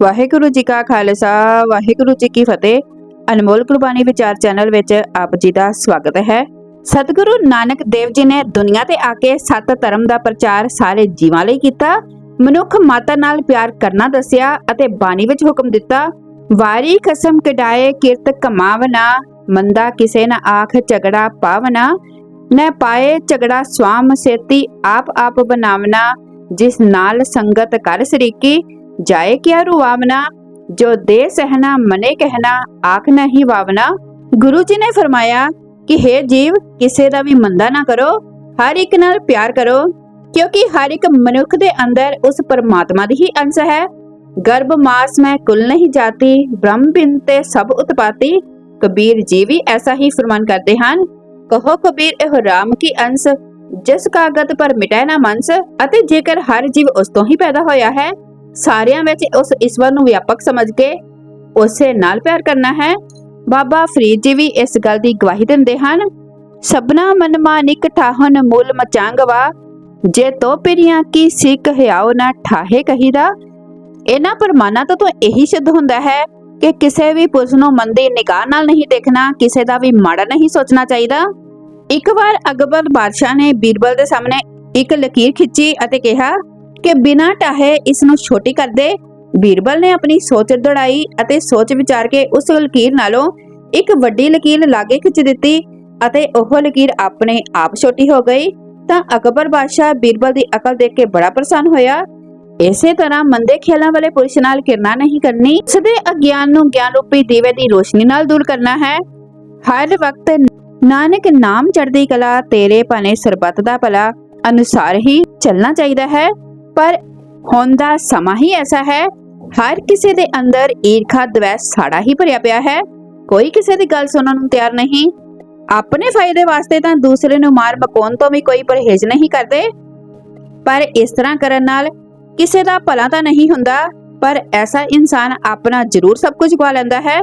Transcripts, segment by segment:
ਵਾਹਿਗੁਰੂ ਜੀ ਕਾ ਖਾਲਸਾ, ਵਾਹਿਗੁਰੂ ਜੀ ਕੀ ਫਤਿਹ। ਅਨਮੋਲ ਕੁਰਬਾਨੀ ਵਿਚਾਰ ਚੈਨਲ ਵਿੱਚ ਆਪ ਜੀ ਦਾ ਸਵਾਗਤ ਹੈ। ਸਤਿਗੁਰੂ ਨਾਨਕ ਦੇਵ ਜੀ ਨੇ ਦੁਨੀਆ ਤੇ ਆ ਕੇ ਸੱਤ ਧਰਮ ਦਾ ਪ੍ਰਚਾਰ ਸਾਰੇ ਜੀਵਾਂ ਲਈ ਕੀਤਾ। ਮਨੁੱਖ ਮਾਤਾ ਨਾਲ ਪਿਆਰ ਕਰਨਾ ਦੱਸਿਆ ਅਤੇ ਬਾਣੀ ਵਿੱਚ ਹੁਕਮ ਦਿੱਤਾ, ਵਾਰੀ ਕਸਮ ਕਢਾਏ ਕਿਰਤ ਕਮਾਵਨਾ, ਮੰਦਾ ਕਿਸੇ ਨਾ ਆਖ ਝਗੜਾ ਪਾਵਨਾ। ਨਾ ਪਾਏ ਝਗੜਾ ਸਵਾਮ ਸੇਤੀ ਆਪ ਆਪ ਬਨਾਵਨਾ ਜਿਸ ਨਾਲ ਸੰਗਤ ਕਰ ਸਰੀਕੀ ਜਾਏ ਕਿਆ ਰੁਵਾਵਨਾ ਜੋ ਦੇ ਸਹਿਨਾ ਮਨੇ ਕਹਿਣਾ, ਆਖ ਨਹੀਂ ਵਾਵਨਾ। ਗੁਰੂ ਜੀ ਨੇ ਫਰਮਾਇਆ ਕਿ हे ਜੀਵ, ਕਿਸੇ ਦਾ ਵੀ ਮੰਦਾ ਨਾ ਕਰੋ, ਹਰ ਇੱਕ ਨਾਲ ਪਿਆਰ ਕਰੋ, ਕਿਉਂਕਿ ਹਰ ਇੱਕ ਮਨੁੱਖ ਦੇ ਅੰਦਰ ਉਸ ਪਰਮਾਤਮਾ ਦੀ ਹੀ ਅੰਸ਼ ਹੈ। ਗਰਭ ਮਾਸ ਮੈਂ ਕੁਲ ਨਹੀਂ ਜਾਤੀ, ਬ੍ਰਹਮ ਬਿਨ ਤੇ ਸਭ ਉਤਪਾਤੀ। ਕਬੀਰ ਜੀ ਵੀ ਐਸਾ ਹੀ ਫਰਮਾਨ ਕਰਦੇ ਹਨ, ਕਹੋ ਕਬੀਰ, ਇਹ ਰਾਮ ਕੀ ਅੰਸ਼? ਜਿਸ ਕਾਗਤ ਪਰ ਮਿਟੈ ਨਾ ਮਨਸ ਅਤੇ ਜੇਕਰ ਹਰ ਜੀਵ ਉਸ ਤੋਂ ਹੀ ਪੈਦਾ ਹੋਇਆ ਹੈ ਸਾਰਿਆਂ ਵਿੱਚ ਉਸ ਈਸ਼ਵਰ ਨੂੰ ਵਿਆਪਕ ਸਮਝ ਕੇ ਉਸੇ ਨਾਲ ਪਿਆਰ ਕਰਨਾ ਹੈ। ਬਾਬਾ ਫਰੀਦ ਜੀ ਵੀ ਇਸ ਗੱਲ ਦੀ ਗਵਾਹੀ ਦਿੰਦੇ ਹਨ ਸਬਨਾ ਮਨ ਠਾਹਨ ਮੂਲ ਮਚਾਂਗਵਾ, ਜੇ ਤੋ ਪਿਰੀਆਂ ਕੀ ਸਿੱਖ ਹਿਆਉ ਨਾ ਠਾਹੇ ਕਹੀਦਾ। ਇਹਨਾਂ ਪਰਮਾਨਾਂ ਤੋਂ ਤਾਂ ਇਹੀ ਸਿੱਧ ਹੁੰਦਾ ਹੈ ਕਿ ਕਿਸੇ ਵੀ ਪੁਰਸ਼ ਨੂੰ ਮੰਦੀ ਨਿਗਾਹ ਨਾਲ ਨਹੀਂ ਦੇਖਣਾ, ਕਿਸੇ ਦਾ ਵੀ ਮਾੜਾ ਨਹੀਂ ਸੋਚਣਾ ਚਾਹੀਦਾ। ਇੱਕ ਵਾਰ ਅਕਬਰ ਬਾਦਸ਼ਾਹ ਨੇ ਬੀਰਬਲ ਦੇ ਸਾਹਮਣੇ ਇੱਕ ਲਕੀਰ ਖਿੱਚੀ ਅਤੇ ਕਿਹਾ ਕਿ ਬਿਨਾਂ ਟਾਹੇ ਇਸ ਨੂੰ ਛੋਟੀ ਕਰਦੇ ਬੀਰਬਲ ਨੇ ਆਪਣੀ ਸੋਚ ਦੌੜਾਈ ਅਤੇ ਸੋਚ ਵਿਚਾਰ ਕੇ ਉਸ ਲਕੀਰ ਨਾਲੋਂ ਇੱਕ ਵੱਡੀ ਲਕੀਰ ਲਾਗੇ ਖਿੱਚ ਦਿੱਤੀ ਅਤੇ ਉਹ ਲਕੀਰ ਆਪਣੇ ਆਪ ਛੋਟੀ ਹੋ ਗਈ ਤਾਂ ਅਕਬਰ ਬਾਦਸ਼ਾਹ ਬੀਰਬਲ ਦੀ ਅਕਲ ਦੇਖ ਕੇ ਬੜਾ ਪ੍ਰਸੰਨ ਹੋਇਆ। ਇਸੇ ਤਰ੍ਹਾਂ ਮੰਦੇ ਖਿਆਲਾਂ ਵਾਲੇ ਪੁਰਸ਼ ਨਾਲ ਕਿਰਨਾ ਨਹੀਂ ਕਰਨੀ ਸਦੇ ਅਗਿਆਨ ਨੂੰ ਗਿਆਨ ਰੂਪੀ ਦੀਵੇ ਦੀ ਰੋਸ਼ਨੀ ਨਾਲ ਦੂਰ ਕਰਨਾ ਹੈ। ਹਰ ਵਕਤ ਨਾਨਕ ਨਾਮ ਚੜ੍ਹਦੀ ਕਲਾ, ਤੇਰੇ ਭਾਣੇ ਸਰਬੱਤ ਦਾ ਭਲਾ, ਅਨੁਸਾਰ ਹੀ ਚੱਲਣਾ ਚਾਹੀਦਾ ਹੈ। ਪਰ ਹੁਣ ਦਾ ਸਮਾਂ ਹੀ ਐਸਾ ਹੈ, ਹਰ ਕਿਸੇ ਦੇ ਅੰਦਰ ਈਰਖਾ, ਦਵੈਸ, ਸਾੜਾ ਹੀ ਭਰਿਆ ਪਿਆ ਹੈ। ਕੋਈ ਕਿਸੇ ਦੀ ਗੱਲ ਸੁਣਨ ਨੂੰ ਤਿਆਰ ਨਹੀਂ। ਆਪਣੇ ਫਾਇਦੇ ਵਾਸਤੇ ਤਾਂ ਦੂਸਰੇ ਨੂੰ ਮਾਰ ਮਕਾਉਣ ਤੋਂ ਵੀ ਕੋਈ ਪਰਹੇਜ਼ ਨਹੀਂ ਕਰਦੇ। ਪਰ ਇਸ ਤਰ੍ਹਾਂ ਕਰਨ ਨਾਲ ਕਿਸੇ ਦਾ ਭਲਾ ਤਾਂ ਨਹੀਂ ਹੁੰਦਾ, ਪਰ ਐਸਾ ਇਨਸਾਨ ਆਪਣਾ ਜ਼ਰੂਰ ਸਭ ਕੁਝ ਗਵਾ ਲੈਂਦਾ ਹੈ।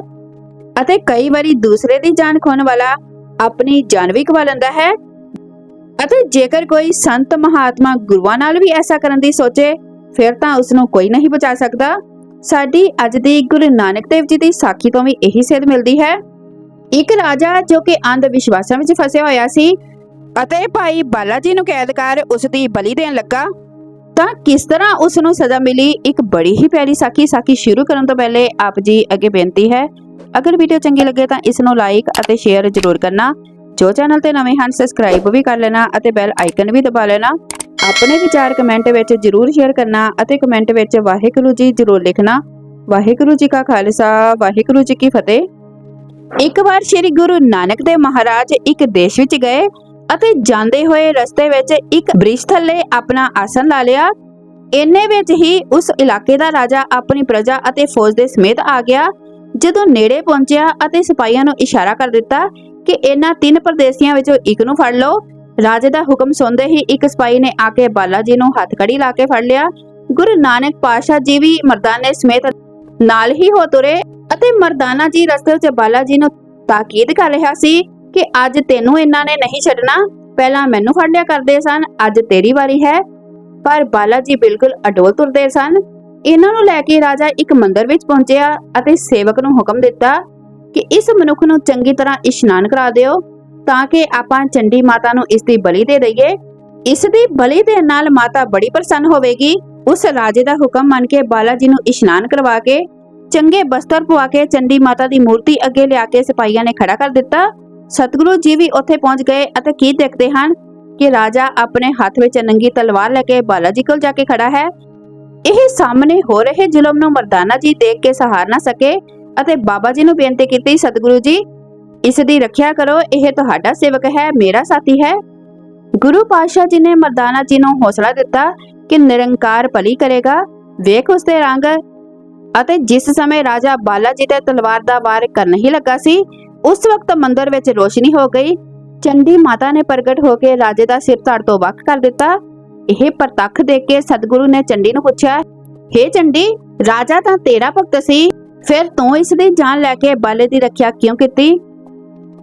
ਅਤੇ ਕਈ ਵਾਰੀ ਦੂਸਰੇ ਦੀ ਜਾਨ ਖੋਣ ਵਾਲਾ ਆਪਣੀ ਜਾਨ ਵੀ ਗਵਾ ਲੈਂਦਾ ਹੈ। ਅਤੇ ਜੇਕਰ ਕੋਈ ਸੰਤ ਮਹਾਤਮਾ ਗੁਰੂਆਂ ਨਾਲ ਵੀ ਐਸਾ ਕਰਨ ਦੀ ਸੋਚੇ, ਫਿਰ ਤਾਂ ਉਸ ਨੂੰ ਕੋਈ ਨਹੀਂ ਬਚਾ ਸਕਦਾ। ਸਾਡੀ ਅੱਜ ਦੀ ਗੁਰੂ ਨਾਨਕ ਦੇਵ ਜੀ ਦੀ ਸਾਖੀ ਤੋਂ ਵੀ ਇਹੀ ਸੇਧ ਮਿਲਦੀ ਹੈ। ਇੱਕ ਰਾਜਾ ਜੋ ਕਿ ਅੰਧ ਵਿਸ਼ਵਾਸਾਂ ਵਿੱਚ ਫਸਿਆ ਹੋਇਆ ਸੀ ਅਤੇ ਭਾਈ ਬਾਲਾ ਜੀ ਨੂੰ ਕੈਦ ਕਰ ਉਸ ਦੀ ਬਲੀ ਦੇਣ ਲੱਗਾ, ਤਾਂ ਕਿਸ ਤਰ੍ਹਾਂ ਉਸ ਨੂੰ ਸਜ਼ਾ ਮਿਲੀ? ਇੱਕ ਬੜੀ ਹੀ ਪਿਆਰੀ ਸਾਖੀ ਸਾਖੀ ਸ਼ੁਰੂ ਕਰਨ ਤੋਂ ਪਹਿਲੇ ਆਪ ਜੀ ਅੱਗੇ ਬੇਨਤੀ ਹੈ, ਅਗਰ ਵੀਡੀਓ ਚੰਗੀ ਲੱਗੇ ਤਾਂ ਇਸ ਨੂੰ ਲਾਈਕ ਅਤੇ ਸ਼ੇਅਰ ਜ਼ਰੂਰ ਕਰਨਾ। ਜੋ ਚੈਨਲ ਤੇ ਨਵੇਂ ਹਨ ਸਬਸਕ੍ਰਾਈਬ ਵੀ ਕਰ ਲੈਣਾ ਅਤੇ ਬੈਲ ਆਈਕਨ ਵੀ ਦਬਾ ਲੈਣਾ। ਆਪਣੇ ਵਿਚਾਰ ਕਮੈਂਟ ਵਿੱਚ ਜ਼ਰੂਰ ਸ਼ੇਅਰ ਕਰਨਾ ਅਤੇ ਕਮੈਂਟ ਵਿੱਚ ਵਾਹਿਗੁਰੂ ਜੀ ਜ਼ਰੂਰ ਲਿਖਣਾ। ਵਾਹਿਗੁਰੂ ਜੀ ਕਾ ਖਾਲਸਾ, ਵਾਹਿਗੁਰੂ ਜੀ ਕੀ ਫਤਿਹ। ਇੱਕ ਵਾਰ ਸ੍ਰੀ ਗੁਰੂ ਨਾਨਕ ਦੇਵ ਮਹਾਰਾਜ ਇੱਕ ਦੇਸ਼ ਵਿੱਚ ਗਏ ਅਤੇ ਜਾਂਦੇ ਹੋਏ ਰਸਤੇ ਵਿੱਚ ਇੱਕ ਬ੍ਰਿਸ਼ ਥੱਲੇ ਆਪਣਾ ਆਸਨ ਲਾ ਲਿਆ। ਇੰਨੇ ਵਿੱਚ ਹੀ ਉਸ ਇਲਾਕੇ ਦਾ ਰਾਜਾ ਆਪਣੀ ਪ੍ਰਜਾ ਅਤੇ ਫੌਜ ਦੇ ਸਮੇਤ ਆ ਗਿਆ। ਜਦੋਂ ਨੇੜੇ ਪਹੁੰਚਿਆ ਅਤੇ ਸਿਪਾਹੀਆਂ ਨੂੰ ਇਸ਼ਾਰਾ ਕਰ ਦਿੱਤਾ ਕਿ ਇਹਨਾਂ ਤਿੰਨ ਪ੍ਰਦੇਸੀਆਂ ਵਿੱਚੋਂ ਇੱਕ ਨੂੰ ਫੜ ਲਓ। ਰਾਜੇ ਦਾ ਹੁਕਮ ਸੁਣਦੇ ਹੀ ਇੱਕ ਸਿਪਾਹੀ ਨੇ ਆ ਕੇ ਬਾਲਾ ਜੀ ਨੂੰ ਹੱਥਕੜੀ ਲਾ ਕੇ ਫੜ ਲਿਆ। ਗੁਰੂ ਨਾਨਕ ਪਾਸ਼ਾ ਜੀ ਵੀ ਮਰਦਾਨੇ ਸਮੇਤ ਨਾਲ ਹੀ ਹੋ ਤੁਰੇ ਅਤੇ ਮਰਦਾਨਾ ਜੀ ਰਸਤੇ ਵਿੱਚ ਬਾਲਾ ਜੀ ਨੂੰ ਤਾਕੀਦ ਕਰ ਰਿਹਾ ਸੀ ਕਿ ਅੱਜ ਤੈਨੂੰ ਇਹਨਾਂ ਨੇ ਨਹੀਂ ਛੱਡਣਾ। ਪਹਿਲਾਂ ਮੈਨੂੰ ਫੜ ਲਿਆ ਕਰਦੇ ਸਨ, ਅੱਜ ਤੇਰੀ ਵਾਰੀ ਹੈ। ਪਰ ਬਾਲਾ ਜੀ ਬਿਲਕੁਲ ਅਡੋਲ ਤੁਰਦੇ ਸਨ। ਇਹਨਾਂ ਨੂੰ ਲੈ ਕੇ ਰਾਜਾ ਇੱਕ ਮੰਦਰ ਵਿੱਚ ਪਹੁੰਚਿਆ ਅਤੇ ਸੇਵਕ ਨੂੰ ਹੁਕਮ ਦਿੱਤਾ ਕਿ ਇਸ ਮਨੁੱਖ ਨੂੰ ਚੰਗੀ ਤਰ੍ਹਾਂ ਇਸ਼ਨਾਨ ਕਰਾ ਦਿਓ ਤਾਂ ਕਿ ਆਪਾਂ ਚੰਡੀ ਮਾਤਾ ਨੂੰ ਇਸ ਦੀ ਬਲੀ ਦੇ ਦਈਏ। ਇਸ ਦੀ ਬਲੀ ਦੇ ਨਾਲ ਮਾਤਾ ਬੜੀ ਪ੍ਰਸੰਨ ਹੋਵੇਗੀ। ਉਸ ਰਾਜੇ ਦਾ ਹੁਕਮ ਮੰਨ ਕੇ ਬਾਲਾ ਜੀ ਨੂੰ ਇਸ਼ਨਾਨ ਕਰਵਾ ਕੇ, ਚੰਗੇ ਬਸਤਰ ਪਵਾ ਕੇ ਚੰਡੀ ਮਾਤਾ ਦੀ ਮੂਰਤੀ ਅੱਗੇ ਲਿਆ ਕੇ ਸਿਪਾਹੀਆਂ ਨੇ ਖੜਾ ਕਰ ਦਿੱਤਾ। ਸਤਿਗੁਰੂ ਜੀ ਵੀ ਉੱਥੇ ਪਹੁੰਚ ਗਏ ਅਤੇ ਕੀ ਦੇਖਦੇ ਹਨ ਕਿ ਰਾਜਾ ਆਪਣੇ ਹੱਥ ਵਿੱਚ ਨੰਗੀ ਤਲਵਾਰ ਲੈ ਕੇ ਬਾਲਾ ਜੀ ਕੋਲ ਜਾ ਕੇ ਖੜਾ ਹੈ। ਇਹ ਸਾਹਮਣੇ ਹੋ ਰਹੇ ਜ਼ੁਲਮ ਨੂੰ ਮਰਦਾਨਾ ਜੀ ਦੇਖ ਕੇ ਸਹਾਰ ਨਾ ਸਕੇ ਅਤੇ ਬਾਬਾ ਜੀ ਨੂੰ ਬੇਨਤੀ ਕੀਤੀ, ਸਤਿਗੁਰੂ ਜੀ, ਇਸ ਦੀ ਰੱਖਿਆ ਕਰੋ, ਇਹ ਤੁਹਾਡਾ ਸੇਵਕ ਹੈ, ਮੇਰਾ ਸਾਥੀ ਹੈ। ਗੁਰੂ ਪਾਤਸ਼ਾਹ ਜੀ ਨੇ ਮਰਦਾਨਾ ਜੀ ਨੂੰ ਹੌਸਲਾ ਦਿੱਤਾ ਕਿ ਨਿਰੰਕਾਰ ਭਲੀ ਕਰੇਗਾ, ਵੇਖ ਉਸ ਦੇ ਰੰਗ ਅਤੇ ਜਿਸ ਸਮੇਂ ਰਾਜਾ ਬਾਲਾ ਜੀ ਤੇ ਤਲਵਾਰ ਦਾ ਵਾਰ ਕਰਨ ਹੀ ਲੱਗਾ ਸੀ, ਉਸ ਵਕਤ ਮੰਦਰ ਵਿੱਚ ਰੋਸ਼ਨੀ ਹੋ ਗਈ। ਚੰਡੀ ਮਾਤਾ ਨੇ ਪ੍ਰਗਟ ਹੋ ਕੇ ਰਾਜੇ ਦਾ ਸਿਰ ਧੜ ਤੋਂ ਵੱਖ ਕਰ ਦਿੱਤਾ। ਇਹ ਪ੍ਰਤੱਖ ਦੇਖ ਕੇ ਸਤਿਗੁਰੂ ਨੇ ਚੰਡੀ ਨੂੰ ਪੁੱਛਿਆ, ਹੇ ਚੰਡੀ, ਰਾਜਾ ਤਾਂ ਤੇਰਾ ਭਗਤ ਸੀ ਫਿਰ ਤੂੰ ਇਸ ਦੀ ਜਾਨ ਲੈ ਕੇ ਬਾਲੇ ਦੀ ਰੱਖਿਆ ਕਿਉਂ ਕੀਤੀ?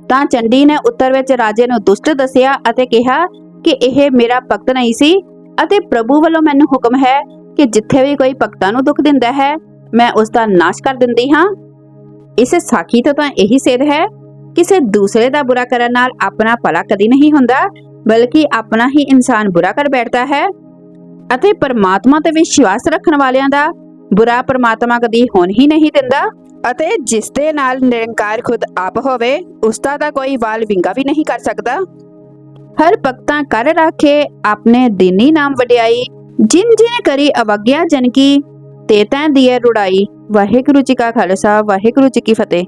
ਤਾਂ ਚੰਡੀ ਨੇ ਉੱਤਰ ਵਿੱਚ ਰਾਜੇ ਨੂੰ ਦੁਸ਼ਟ ਦੱਸਿਆ ਅਤੇ ਕਿਹਾ ਕਿ ਇਹ ਮੇਰਾ ਭਗਤ ਨਹੀਂ ਸੀ ਅਤੇ ਪ੍ਰਭੂ ਵੱਲੋਂ ਮੈਨੂੰ ਹੁਕਮ ਹੈ ਕਿ ਜਿੱਥੇ ਵੀ ਕੋਈ ਭਗਤਾਂ ਨੂੰ ਦੁੱਖ ਦਿੰਦਾ ਹੈ, ਮੈਂ ਉਸ ਦਾ ਨਾਸ਼ ਕਰ ਦਿੰਦੀ ਹਾਂ। ਇਸ ਸਾਖੀ ਤੋਂ ਤਾਂ ਇਹੀ ਸੇਧ ਹੈ, ਕਿਸੇ ਦੂਸਰੇ ਦਾ ਬੁਰਾ ਕਰਨ ਨਾਲ ਆਪਣਾ ਭਲਾ ਕਦੀ ਨਹੀਂ ਹੁੰਦਾ, ਬਲਕਿ ਆਪਣਾ ਹੀ ਇਨਸਾਨ ਬੁਰਾ ਕਰ ਬੈਠਦਾ ਹੈ। ਅਤੇ ਪਰਮਾਤਮਾ ਤੇ ਵਿਸ਼ਵਾਸ ਰੱਖਣ ਵਾਲਿਆਂ ਦਾ ਬੁਰਾ ਪਰਮਾਤਮਾ ਕਦੀ ਹੋਣ ਹੀ ਨਹੀਂ ਦਿੰਦਾ। ਅਤੇ ਜਿਸ ਦੇ ਨਾਲ ਨਿਰੰਕਾਰ ਖੁਦ ਆਪ ਹੋਵੇ ਉਸਦਾ ਦਾ ਤਾਂ ਕੋਈ ਵਾਲ ਵਿੰਗਾ ਵੀ ਨਹੀਂ ਕਰ ਸਕਦਾ। ਹਰ ਭਗਤਾਂ ਕਰ ਰਾਖੇ ਆਪਣੇ ਦੀਨੀ ਨਾਮ ਵਡਿਆਈ, ਜਿਨ ਜਿਨ ਕਰੀ ਅਵਗਿਆ ਜਨ ਕੀ, ਤੇ ਤੈਂ ਦੀਏ ਰੁੜਾਈ। ਵਾਹਿਗੁਰੂ ਜੀ ਕਾ ਖਾਲਸਾ, ਵਾਹਿਗੁਰੂ ਜੀ ਕੀ ਫਤਿਹ।